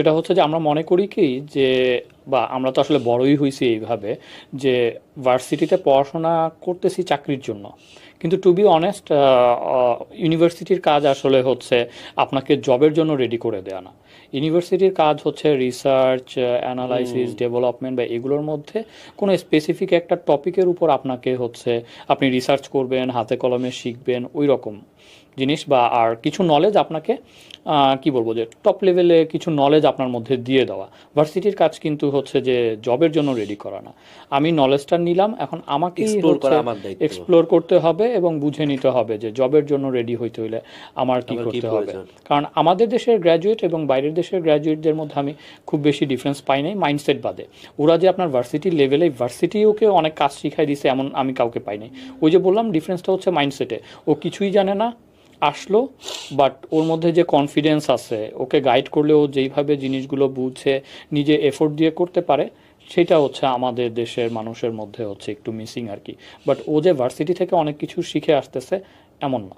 সেটা হচ্ছে যে আমরা মনে করি কি যে বা আমরা তো আসলে বড়ই হয়েছি এইভাবে যে ভার্সিটিতে পড়াশোনা করতেছি চাকরির জন্য। কিন্তু টু বি অনেস্ট ইউনিভার্সিটির কাজ আসলে হচ্ছে আপনাকে জবের জন্য রেডি করে দেওয়া না। ইউনিভার্সিটির কাজ হচ্ছে রিসার্চ অ্যানালাইসিস ডেভেলপমেন্ট বা এগুলোর মধ্যে কোনো স্পেসিফিক একটা টপিকের উপর আপনাকে হচ্ছে আপনি রিসার্চ করবেন হাতে কলমে শিখবেন ওই রকম জিনিস বা আর কিছু নলেজ আপনাকে কি বলব যে টপ লেভেলে কিছু নলেজ আপনার মধ্যে দিয়ে দেওয়া। ভার্সিটির কাজ কিন্তু হচ্ছে যে জবের জন্য রেডি করা না। আমি নলেজটা নিলাম এখন আমাকে Explore করা আমার দায়িত্ব। এক্সপ্লোর করতে হবে এবং বুঝে নিতে হবে যে জবের জন্য রেডি হইতে হইলে আমার কি করতে হবে। কারণ আমাদের দেশের গ্র্যাজুয়েট এবং বাইরের দেশের গ্র্যাজুয়েটদের মধ্যে আমি খুব বেশি ডিফারেন্স পাই নাই মাইন্ডসেট বাদে। ওরা যে আপনার ভার্সিটি লেভেলে ভার্সিটি ওকে অনেক কাজ শিখাই দিছে এমন আমি কাউকে পাই নাই। ওই যে বললাম ডিফারেন্সটা হচ্ছে মাইন্ডসেটে ও কিছুই জানে না আসলো বাট ওর মধ্যে যে কনফিডেন্স আছে, ওকে গাইড করলে ও যেইভাবে জিনিসগুলো বুঝে, নিজে এফোর্ট দিয়ে করতে পারে, সেটা হচ্ছে আমাদের দেশের মানুষের মধ্যে হচ্ছে একটু মিসিং আর কি। বাট ও যে ভার্সিটি থেকে অনেক কিছু শিখে আসতেছে, এমন না।